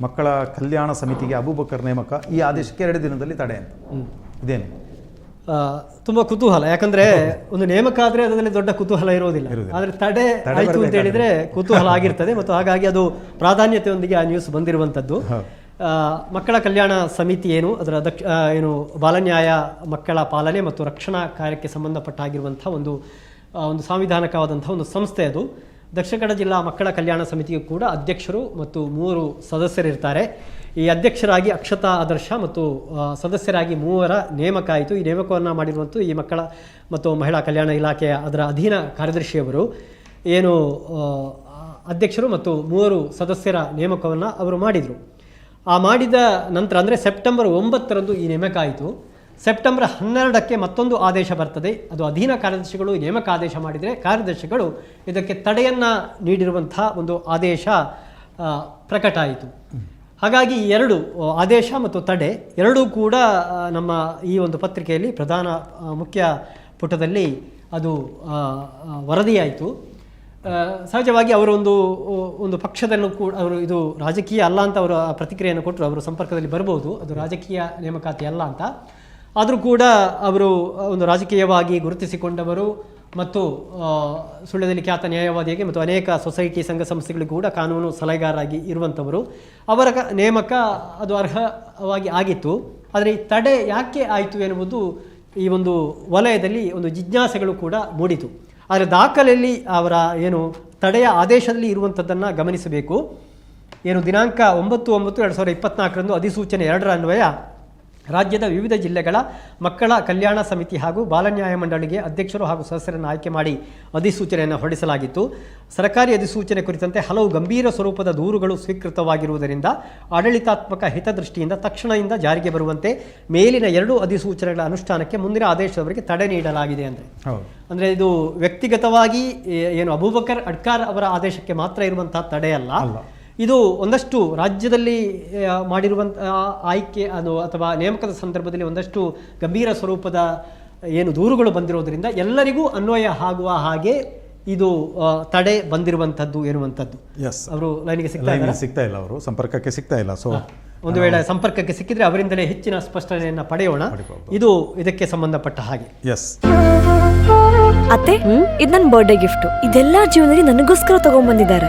ಮಕ್ಕಳ ಕಲ್ಯಾಣ ಸಮಿತಿಗೆ ಅಬೂಬಕರ್ ನೇಮಕ ಈ ಆದೇಶಕ್ಕೆ ಎರಡು ದಿನದಲ್ಲಿ ತಡೆ ಅಂತ. ಇದೇನು? ತುಂಬಾ ಕುತೂಹಲ. ಯಾಕಂದ್ರೆ ಒಂದು ನೇಮಕ ಆದ್ರೆ ಅದರಲ್ಲಿ ದೊಡ್ಡ ಕುತೂಹಲ ಇರೋದಿಲ್ಲ. ಇರುವುದಿಲ್ಲ. ಆದ್ರೆ ತಡೆ ಆಯ್ತು ಅಂತ ಹೇಳಿದ್ರೆ ಕುತೂಹಲ ಆಗಿರ್ತದೆ ಮತ್ತು ಹಾಗಾಗಿ ಅದು ಪ್ರಾಧಾನ್ಯತೆಯೊಂದಿಗೆ ಆ ನ್ಯೂಸ್ ಬಂದಿರುವಂತದ್ದು ಹೌದು. ಮಕ್ಕಳ ಕಲ್ಯಾಣ ಸಮಿತಿ ಏನು? ಅದರ ದಕ್ಷ ಏನು ಬಾಲನ್ಯಾಯ ಮಕ್ಕಳ ಪಾಲನೆ ಮತ್ತು ರಕ್ಷಣಾ ಕಾರ್ಯಕ್ಕೆ ಸಂಬಂಧಪಟ್ಟ ಆಗಿರುವಂತಹ ಒಂದು ಒಂದು ಸಾಂವಿಧಾನಿಕವಾದಂತಹ ಒಂದು ಸಂಸ್ಥೆ ಅದು. ದಕ್ಷಿಣ ಕನ್ನಡ ಜಿಲ್ಲಾ ಮಕ್ಕಳ ಕಲ್ಯಾಣ ಸಮಿತಿಯು ಕೂಡ ಅಧ್ಯಕ್ಷರು ಮತ್ತು ಮೂವರು ಸದಸ್ಯರಿರ್ತಾರೆ. ಈ ಅಧ್ಯಕ್ಷರಾಗಿ ಅಕ್ಷತಾ ಆದರ್ಶ ಮತ್ತು ಸದಸ್ಯರಾಗಿ ಮೂವರ ನೇಮಕ ಆಯಿತು ಈ ನೇಮಕವನ್ನು ಮಾಡಿರುವಂಥ ಈ ಮಕ್ಕಳ ಮತ್ತು ಮಹಿಳಾ ಕಲ್ಯಾಣ ಇಲಾಖೆಯ ಅದರ ಅಧೀನ ಕಾರ್ಯದರ್ಶಿಯವರು. ಏನು ಅಧ್ಯಕ್ಷರು ಮತ್ತು ಮೂವರು ಸದಸ್ಯರ ನೇಮಕವನ್ನು ಅವರು ಮಾಡಿದರು. ಆ ಮಾಡಿದ ನಂತರ ಅಂದರೆ ಸೆಪ್ಟೆಂಬರ್ ಒಂಬತ್ತರಂದು ಈ ನೇಮಕ ಆಯಿತು ಸೆಪ್ಟೆಂಬರ್ ಹನ್ನೆರಡಕ್ಕೆ ಮತ್ತೊಂದು ಆದೇಶ ಬರ್ತದೆ. ಅದು ಅಧೀನ ಕಾರ್ಯದರ್ಶಿಗಳು ನೇಮಕ ಆದೇಶ ಮಾಡಿದರೆ ಕಾರ್ಯದರ್ಶಿಗಳು ಇದಕ್ಕೆ ತಡೆಯನ್ನು ನೀಡಿರುವಂಥ ಒಂದು ಆದೇಶ ಪ್ರಕಟ ಆಯಿತು. ಹಾಗಾಗಿ ಎರಡು ಆದೇಶ ಮತ್ತು ತಡೆ ಎರಡೂ ಕೂಡ ನಮ್ಮ ಈ ಒಂದು ಪತ್ರಿಕೆಯಲ್ಲಿ ಪ್ರಧಾನ ಮುಖ್ಯ ಪುಟದಲ್ಲಿ ಅದು ವರದಿಯಾಯಿತು. ಸಹಜವಾಗಿ ಅವರೊಂದು ಒಂದು ಪಕ್ಷದಲ್ಲೂ ಕೂಡ ಅವರು ಇದು ರಾಜಕೀಯ ಅಲ್ಲ ಅಂತ ಅವರು ಪ್ರತಿಕ್ರಿಯೆಯನ್ನು ಕೊಟ್ಟರು. ಅವರು ಸಂಪರ್ಕದಲ್ಲಿ ಬರ್ಬೋದು. ಅದು ರಾಜಕೀಯ ನೇಮಕಾತಿ ಅಲ್ಲ ಅಂತ. ಆದರೂ ಕೂಡ ಅವರು ಒಂದು ರಾಜಕೀಯವಾಗಿ ಗುರುತಿಸಿಕೊಂಡವರು ಮತ್ತು ಸುಳ್ಳ್ಯದಲ್ಲಿ ಖ್ಯಾತ ನ್ಯಾಯವಾದಿಯಾಗಿ ಮತ್ತು ಅನೇಕ ಸೊಸೈಟಿ ಸಂಘ ಸಂಸ್ಥೆಗಳಿಗೂ ಕೂಡ ಕಾನೂನು ಸಲಹೆಗಾರರಾಗಿ ಇರುವಂಥವರು. ಅವರ ನೇಮಕ ಅದು ಅರ್ಹವಾಗಿ ಆಗಿತ್ತು. ಆದರೆ ಈ ತಡೆ ಯಾಕೆ ಆಯಿತು ಎನ್ನುವುದು ಈ ಒಂದು ವಲಯದಲ್ಲಿ ಒಂದು ಜಿಜ್ಞಾಸೆಗಳು ಕೂಡ ಮೂಡಿತು. ಆದರೆ ದಾಖಲೆಯಲ್ಲಿ ಅವರ ಏನು ತಡೆಯ ಆದೇಶದಲ್ಲಿ ಇರುವಂಥದ್ದನ್ನು ಗಮನಿಸಬೇಕು. ಏನು ದಿನಾಂಕ ಒಂಬತ್ತು ಒಂಬತ್ತು ಎರಡು ಸಾವಿರದ ಇಪ್ಪತ್ನಾಲ್ಕರಂದು ಅಧಿಸೂಚನೆ ಎರಡರ ಅನ್ವಯ ರಾಜ್ಯದ ವಿವಿಧ ಜಿಲ್ಲೆಗಳ ಮಕ್ಕಳ ಕಲ್ಯಾಣ ಸಮಿತಿ ಹಾಗೂ ಬಾಲನ್ಯಾಯ ಮಂಡಳಿಗೆ ಅಧ್ಯಕ್ಷರು ಹಾಗೂ ಸದಸ್ಯರನ್ನು ಆಯ್ಕೆ ಮಾಡಿ ಅಧಿಸೂಚನೆಯನ್ನು ಹೊರಡಿಸಲಾಗಿತ್ತು. ಸರ್ಕಾರಿ ಅಧಿಸೂಚನೆ ಕುರಿತಂತೆ ಹಲವು ಗಂಭೀರ ಸ್ವರೂಪದ ದೂರುಗಳು ಸ್ವೀಕೃತವಾಗಿರುವುದರಿಂದ ಆಡಳಿತಾತ್ಮಕ ಹಿತದೃಷ್ಟಿಯಿಂದ ತಕ್ಷಣದಿಂದ ಜಾರಿಗೆ ಬರುವಂತೆ ಮೇಲಿನ ಎರಡು ಅಧಿಸೂಚನೆಗಳ ಅನುಷ್ಠಾನಕ್ಕೆ ಮುಂದಿನ ಆದೇಶದವರೆಗೆ ತಡೆ ನೀಡಲಾಗಿದೆ ಅಂದರೆ. ಅಂದರೆ ಇದು ವ್ಯಕ್ತಿಗತವಾಗಿ ಏನು ಅಬೂಬಕರ್ ಅಡ್ಕಾರ್ ಅವರ ಆದೇಶಕ್ಕೆ ಮಾತ್ರ ಇರುವಂತಹ ತಡೆ ಅಲ್ಲ ಅಲ್ಲ. ಇದು ಒಂದಷ್ಟು ರಾಜ್ಯದಲ್ಲಿ ಮಾಡಿರುವಂಥ ಆಯ್ಕೆ ಅದು ಅಥವಾ ನೇಮಕದ ಸಂದರ್ಭದಲ್ಲಿ ಒಂದಷ್ಟು ಗಂಭೀರ ಸ್ವರೂಪದ ಏನು ದೂರುಗಳು ಬಂದಿರೋದರಿಂದ ಎಲ್ಲರಿಗೂ ಅನ್ವಯ ಆಗುವ ಹಾಗೆ ಇದು ತಡೆ ಬಂದಿರುವಂಥದ್ದು ಎನ್ನುವಂಥದ್ದು. ಎಸ್ ಅವರು ಲೈನಿಗೆ ಸಿಗ್ತಾ ಸಿಗ್ತಾ ಇಲ್ಲ ಅವರು ಸಂಪರ್ಕಕ್ಕೆ ಸಿಗ್ತಾ ಇಲ್ಲ. ಸೊ ಒಂದು ವೇಳೆ ಸಂಪರ್ಕಕ್ಕೆ ಸಿಕ್ಕಿದ್ರೆ ಅವರಿಂದಲೇ ಹೆಚ್ಚಿನ ಸ್ಪಷ್ಟನೆಯನ್ನು ಪಡೆಯೋಣ. ಇದು ಇದಕ್ಕೆ ಸಂಬಂಧಪಟ್ಟ ಹಾಗೆ. ಎಸ್ ಅತ್ತೆ ಇದು ನನ್ನ ಬರ್ಡೇ ಗಿಫ್ಟ್ ಇದೆಲ್ಲ ಜೀವನದಲ್ಲಿ ನನಗೋಸ್ಕರ ತಗೊಂಡ್ಬಂದಿದ್ದಾರೆ